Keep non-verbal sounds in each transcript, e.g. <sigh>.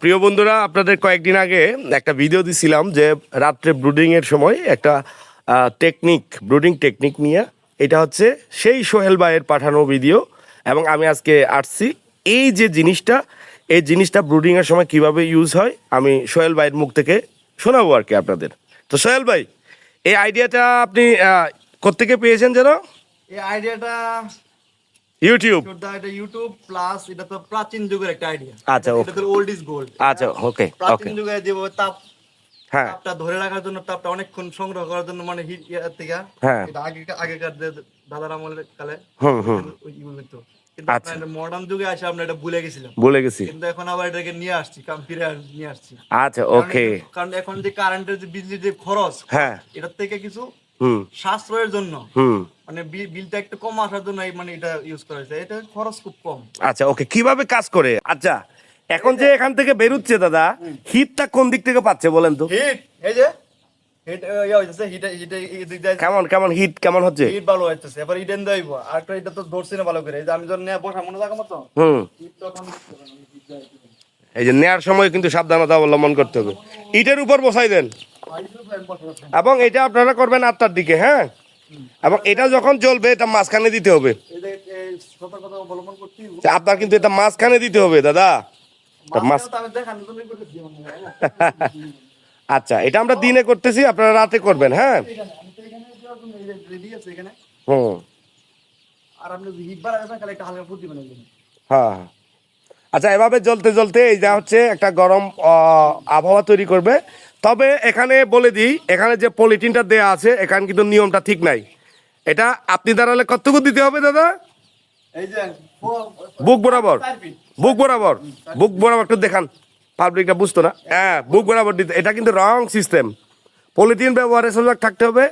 প্রিয় বন্ধুরা আপনাদের কয়েকদিন আগে একটা ভিডিও দিছিলাম যে রাত্রে ব্রুডিং এর সময় একটা টেকনিক ব্রুডিং টেকনিক নিয়ে। এটা হচ্ছে সেই সোহেল ভাইয়ের পাঠানো ভিডিও এবং আমি আজকে আসছি। এই যে জিনিসটা এই জিনিসটা ব্রুডিং এর সময় কীভাবে ইউজ হয় আমি সোহেল ভাইয়ের মুখ থেকে শোনাবো আর কি আপনাদের। তো সোহেল ভাই এই আইডিয়াটা আপনি আহ, কোত্থেকে পেয়েছেন যেন? এই আইডিয়াটা ইউটিউব এটা ইউটিউব প্লাস এটা তো প্রাচীন যুগের একটা আইডিয়া আচ্ছা, এটা তো ওল্ড ইজ গোল্ড আচ্ছা ওকে প্রাচীন যুগে যেভাবে তাপ হ্যাঁ। তাপটা ধরে রাখার জন্য তাপটা অনেকক্ষণ সংগ্রহ করার জন্য মানে হিট ইয়ার থেকে হ্যাঁ। এটা আগে আগেকার যে দাদার আমলের কালে হুম হুম। কিন্তু আচ্ছা। মডার্ন যুগে আসে আমরা এটা ভুলে গেছিলাম। গেছি। কিন্তু এখন আবার এটাকে নিয়ে আসছি কাম ফিরে নিয়ে আসছি। আচ্ছা ওকে কারণ এখন যে কারেন্টের যে বিজলির যে খরচ হ্যাঁ। এটার থেকে কিছু সাশ্রয়ের জন্য। মানে বিলটা একটু কম আসার জন্য মানে এটা ইউজ করা হয়েছে। এটা খরচ খুব কম। আচ্ছা ওকে কীভাবে কাজ করে? আচ্ছা এখন যে এখান থেকে বেরোচ্ছে দাদা হিটটা কোন দিক থেকে পাচ্ছে বলেন তো? হিট এই যে কেমন কেমন হিট কেমন হচ্ছে? হিট ভালো হইতেছে এবার দেব আর এটা তো ধরছি না ভালো করে এই যে আমি যখন বসা মনে থাকা মতো? হুম। এই যে নেয়ার সময় কিন্তু সাবধানতা অবলম্বন করতে হবে। ইটের উপর বসাই দেন। এবং এটা আপনারা করবেন আটটার দিকে হ্যাঁ? এবং এটা যখন চলবে এটা মাঝখানে দিতে হবে। তা আপনার কিন্তু এটা মাঝখানে দিতে হবে, দাদা। <laughs> আচ্ছা এটা আমরা দিনে করতেছি, আপনারা রাতে করবেন হ্যাঁ? হুম। এখানে। হ্যাঁ। আচ্ছা এভাবে জ্বলতে জ্বলতে এই যা হচ্ছে একটা গরম আবহাওয়া তৈরি করবে। তবে এখানে বলে দিই এখানে যে পলিথিনটা দেয়া আছে এখানে কিন্তু নিয়মটা ঠিক নাই। এটা আপনি দাঁড়ালে কতটুকু দিতে হবে দাদা? বুক বরাবর। বুক বরাবর। বুক বরাবর একটু দেখান। পাবলিকটা বুঝতো না। হ্যাঁ বুক বরাবর দিতে এটা কিন্তু রং সিস্টেম পলিথিন ব্যবহারে সজাগ থাকতে হবে।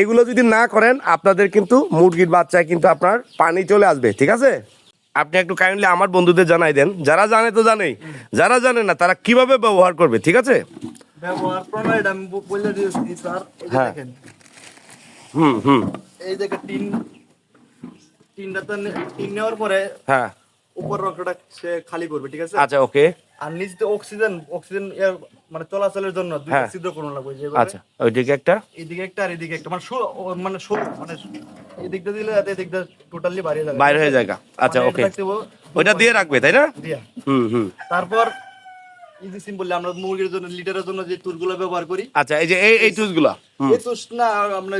এগুলো যদি না করেন আপনাদের কিন্তু মুরগির বাচ্চায় কিন্তু আপনার পানি চলে আসবে ঠিক আছে? আপনি একটু কাইন্ডলি আমার বন্ধুদের জানাই দেন। যারা জানে তো জানেই। যারা জানে না তারা কীভাবে ব্যবহার করবে ঠিক আছে? ব্যবহার প্রণালীটা আমি বলে দিয়েছি স্যার। হ্যাঁ। দেখেন। হুম হুম। এই যে একটা টিন টিনটা তো টিন নেওয়ার পরে হ্যাঁ। উপর রক্তটা সে খালি করবে ঠিক আছে? আচ্ছা ওকে। আর নিচে অক্সিজেন অক্সিজেন মানে চলাচলের জন্য দুইটা হ্যাঁ। ছিদ্র করুন লাগবে যেভাবে আচ্ছা ওইদিকে একটা? এদিকে একটা আর এদিকে একটা। মানে মানে মানে এদিকটা দিলে এদিকটা টোটালি বাইরে যাবে। বাইরে হয়ে যায় আচ্ছা মানে ওকে। ওইটা দিয়ে রাখবে তাই না? দিয়া। হুম হুম। তারপর ইজি সিম্পল আমরা মুরগির জন্য লিটারের জন্য যে তুরগুলো ব্যবহার করি। আচ্ছা এই যে এই এই টুসগুলা এই তুষ না আমরা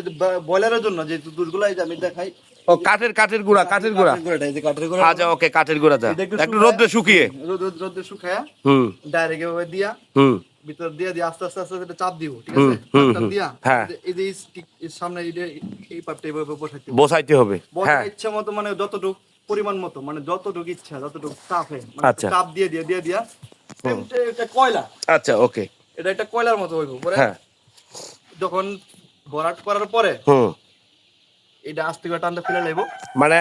বয়লারের জন্য যে তুষগুলো এই যে আমি দেখাই। ও কাঠের কাঠের গুঁড়া কাঠের গুঁড়া। কাঠের গুঁড়াটা, এই যে কাঠের গুঁড়া। আচ্ছা ওকে কাঠের গুঁড়াটা একটু একটু রোদ্রে শুকিয়ে। রোদ রোদ শুকায়া হুম। ডাইরেক্ট এভাবে দিয়া হুম। ভিতর দিয়ে দিয়ে আস্তে আস্তে আস্তে এটা চাপ দিব ঠিক আছে? চাপ দিয়া হ্যাঁ। এই যে সামনে এই এই পাপটা বসাইতে হবে। বসাইতে হবে। বসার হ্যাঁ। ইচ্ছা মতো মানে যতটুকু পরিমাণ মতো মানে যতটুকু ইচ্ছা যতটুকু চাপে মানে আচ্ছা। চাপ দিয়ে দিয়ে দিয়ে দিয়া এটা এটা কয়লা? আচ্ছা ওকে এটা একটা কয়লার মতো হইব পরে হ্যাঁ। যখন ভরাট করার পরে হুম। এটা আস্তে করে টানতে ফেলে মানে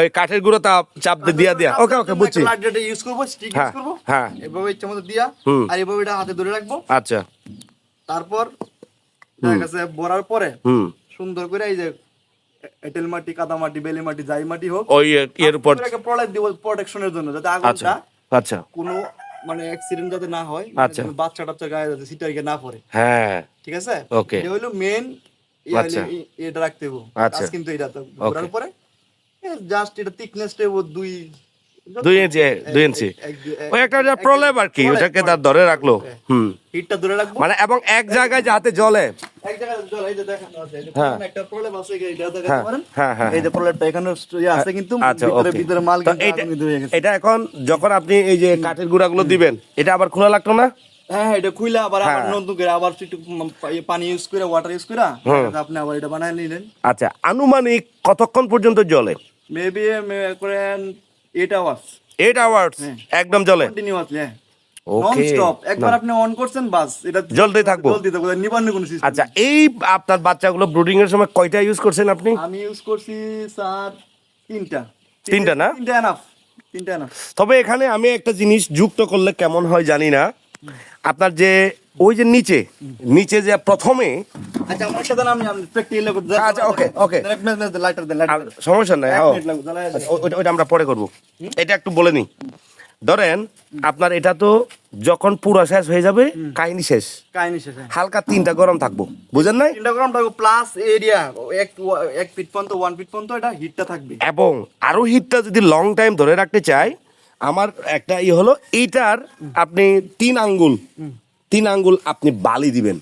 ওই কাঠের গুঁড়ো চাপ দিয়ে দিয়া। দিয়া ওকে ওকে বুঝছি ইউজ করব স্টিক হ্যাঁ, ইউজ করব। হ্যাঁ। এভাবে ইচ্ছা মতো দিয়া আর এভাবে এটা হাতে ধরে রাখব। আচ্ছা। তারপর দেখা গেছে ভরার পরে হুম। সুন্দর করে এই যে এঁটেল মাটি কাদা মাটি বেলি মাটি যাই মাটি হোক ওই এর উপর প্রোটেকশনের জন্য যাতে আচ্ছা আগুনটা আচ্ছা। কোনো মানে অ্যাক্সিডেন্ট যাতে না হয় আচ্ছা। মানে বাচ্চা টাচ্চা গায়ে যাতে সিটার গিয়ে না পড়ে। হ্যাঁ। ঠিক আছে? ওকে। এটা হলো মেন আচ্ছা। এটা রাখতে হবে আচ্ছা। কিন্তু এটা তো ঘোরার পরে জাস্ট এটা থিকনেস টা ও দুই দুই ইঞ্চি দুই ইঞ্চি। ওই একটা যা প্রলেপ আর কি ওটাকে তার ধরে রাখল। হুম। হিটটা ধরে রাখব। মানে এবং এক জায়গায় যাতে জ্বলে। এক জায়গায় জল এই যে দেখানো হ্যাঁ। একটা প্রলেপ আছে এটা দেখাতে হ্যাঁ, পারেন? হ্যাঁ, হ্যাঁ, এই যে প্রলেপটা এখানে ইয়ে আছে কিন্তু আচ্ছা ভিতরে ভিতরে মাল কিন্তু এটা এখন যখন আপনি এই যে কাঠের গুঁড়াগুলো দিবেন এটা আবার খোলা লাগতো না? হ্যাঁ এটা খুইলা আবার আবার। নতুন করে আবার একটু পানি ইউজ করে ওয়াটার ইউজ করে আপনি আবার এটা বানায় নিলেন। আচ্ছা আনুমানিক কতক্ষণ পর্যন্ত জ্বলে? মেবি করেন এইট আওয়ার্স এইট আওয়ার্স একদম জ্বলে কন্টিনিউয়াসলি হ্যাঁ। ওকে স্টপ একবার আপনি অন করছেন বাস। এটা থাকব। থাকব নিবান্ন কোনো সিস্টেম আচ্ছা এই আপনার বাচ্চাগুলো ব্রুডিং এর সময় কয়টা ইউজ করছেন আপনি? আমি ইউজ করছি স্যার তিনটা। তিনটা না? তিনটা এনাফ তিনটা এনাফ তবে এখানে আমি একটা জিনিস যুক্ত করলে কেমন হয় জানি না। আপনার যে ওই যে নিচে নিচে যে প্রথমে আচ্ছা আমার সাথে আমি প্র্যাকটিক্যাল করতে আচ্ছা, okay, okay. লাইটার দেন সমস্যা নাই। আচ্ছা, ওইটা ওইটা আমরা পরে করব। এটা একটু বলে নি। ধরেন আপনার এটা তো যখন পুরো শেষ হয়ে যাবে কাহিনী শেষ। কাহিনী শেষে হালকা তিনটা গরম থাকব। বুঝেন নাই? তিনটা গ্রাম থাকবে প্লাস এরিয়া এক এক ফিট পর্যন্ত ওয়ান ফিট পর্যন্ত এটা হিটটা থাকবে। এবং আরও হিটটা যদি লং টাইম ধরে রাখতে চাই আমার একটা ই হলো এইটার আপনি তিন আঙ্গুল তিন আঙ্গুল আপনি বালি দিবেন।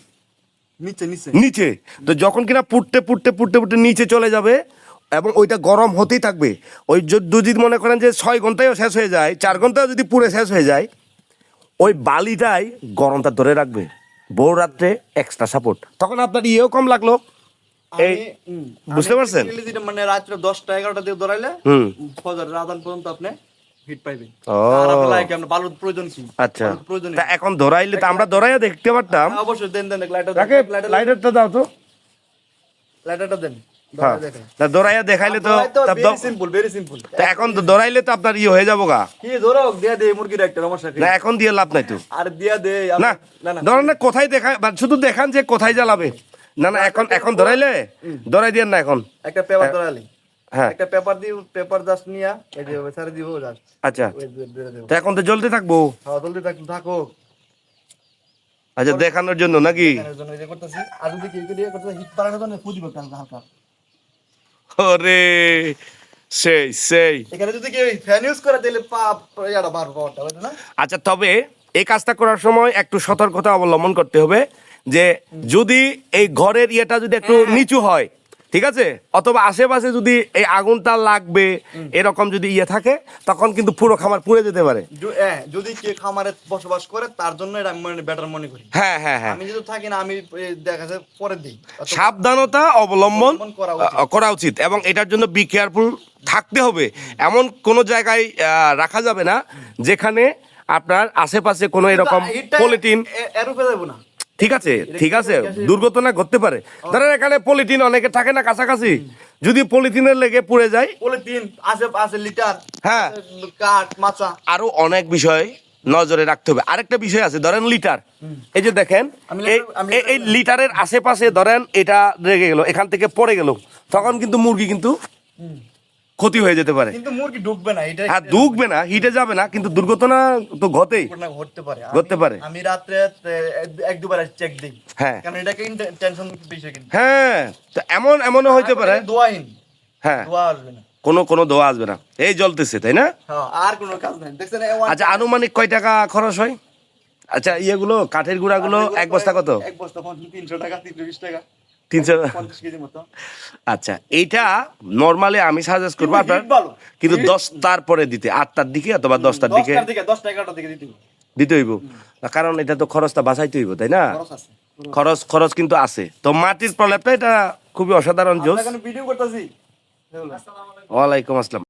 নিচে নিচে। নিচে। তো যখন কিনা পুড়তে পুড়তে পুড়তে পুড়তে নিচে চলে যাবে এবং ওইটা গরম হতেই থাকবে ওই যদি মনে করেন যে ছয় ঘন্টায়ও শেষ হয়ে যায় চার ঘন্টায় যদি পুড়ে শেষ হয়ে যায় ওই বালিটাই গরমটা ধরে রাখবে। বউ রাত্রে এক্সট্রা সাপোর্ট তখন আপনার ইয়েও কম লাগল। এই বুঝতে পারছেন? মানে রাত্রে দশটা এগারোটা দিয়ে ধরাইলে হুম। ফজর রাধান পর্যন্ত আপনি আচ্ছা। এখন ধরাইলে তো আমরা ধরাইয়া দেখতে পারতাম। অবশ্যই দেন দেন লাইটারটা দাও তো। লাইটারটা দেন হ্যাঁ। তা ধরাইয়া দেখাইলে তো তা ভেরি দ- সিম্পল ভেরি সিম্পল এখন তো ধরাইলে তো আপনার ইয়ে হয়ে যাব গা কি ধরো দিয়া দে মুরগির একটা সমস্যা না এখন দিয়ে লাভ নাই তো। আর দিয়া দে না ধরেন কোথায় দেখা বা শুধু দেখান যে কোথায় জ্বালাবে। না না এখন এখন ধরাইলে? ধরাই দিয়েন না এখন। একটা পেপার ধরালি। একটা পেপার দিও পেপার জাস্ট নিয়া এই যে দিব জাস্ট আচ্ছা। তো এখন তো জ্বলতে থাকব। হ্যাঁ জলদি থাক থাকো। আচ্ছা দেখানোর জন্য নাকি? এর জন্য এই করতেছি আর যদি কি কি দিয়ে হিট বাড়ানোর জন্য ফুদিব হালকা হালকা। ওরে সেই সেই। এখানে যদি কেউ ফ্যান ইউজ করে তাহলে পাপ ইয়াটা মারবো পাওয়ারটা না? আচ্ছা তবে এই কাজটা করার সময় একটু সতর্কতা অবলম্বন করতে হবে যে যদি এই ঘরের ইয়েটা যদি একটু নিচু হয় ঠিক আছে? অথবা আশেপাশে যদি এই আগুনটা লাগবে এরকম যদি ইয়ে থাকে তখন কিন্তু পুরো খামার পুড়ে যেতে পারে। যদি কে খামারে বসবাস করে তার জন্য এটা আমি মানে বেটার মনে করি। হ্যাঁ হ্যাঁ হ্যাঁ। আমি যদি থাকি না আমি দেখা যায় পরে দিই। সাবধানতা অবলম্বন করা উচিত। এবং এটার জন্য বি কেয়ারফুল থাকতে হবে। এমন কোনো জায়গায় রাখা যাবে না যেখানে আপনার আশেপাশে কোনো এরকম এ- এর উপরে না। ঠিক আছে ঠিক আছে। দুর্ঘটনা ঘটতে পারে। ধরেন এখানে পলিথিন অনেকে থাকে না কাছাকাছি। যদি পলিথিনের লেগে পুড়ে যায়। পলিথিন আছে লিটার হ্যাঁ। কাঠ মাচা। আরও অনেক বিষয় নজরে রাখতে হবে। আরেকটা বিষয় আছে ধরেন লিটার এই যে দেখেন এই লিটারের আশেপাশে ধরেন এটা রেগে গেল এখান থেকে পড়ে গেল। তখন কিন্তু মুরগি কিন্তু ক্ষতি হয়ে যেতে পারে। কিন্তু মুরগি ঢুকবে না এটা হ্যাঁ দুখবে না হিটে যাবে না কিন্তু দুর্ঘটনা তো ঘটেই। ঘটনা ঘটতে পারে। ঘটতে পারে। আমি রাত্রে এক দুবার চেক দিই। হ্যাঁ। কারণ এটাকে টেনশন বিষয় কিন্তু। হ্যাঁ তো এমন এমনও হইতে পারে। দোয়াহীন। হ্যাঁ। দোয়া আসবে না। কোনো কোনো দোয়া আসবে না। এই জ্বলতেছে তাই না? হ্যাঁ আর কোনো কাজ নাই। দেখছেন আচ্ছা আনুমানিক কয় টাকা খরচ হয়? আচ্ছা ইয়েগুলো কাঠের গুঁড়াগুলো এক বস্তা কত? এক বস্তা তিনশো টাকা তিনশো বিশ টাকা। তিনশো পঞ্চাশ আচ্ছা এইটা নর্মালি আমি সাজেস্ট করব কিন্তু আপনার কিন্তু দশটার পরে দিতে আটটার দিকে অথবা দশটার দিকে? দিতে। হইব। কারণ এটা তো খরচটা বাঁচাইতে হইব তাই না? খরচ খরচ কিন্তু আছে। তো মাটির প্রলেপটা এটা খুবই অসাধারণ জোস। ওয়ালাইকুম আসসালাম।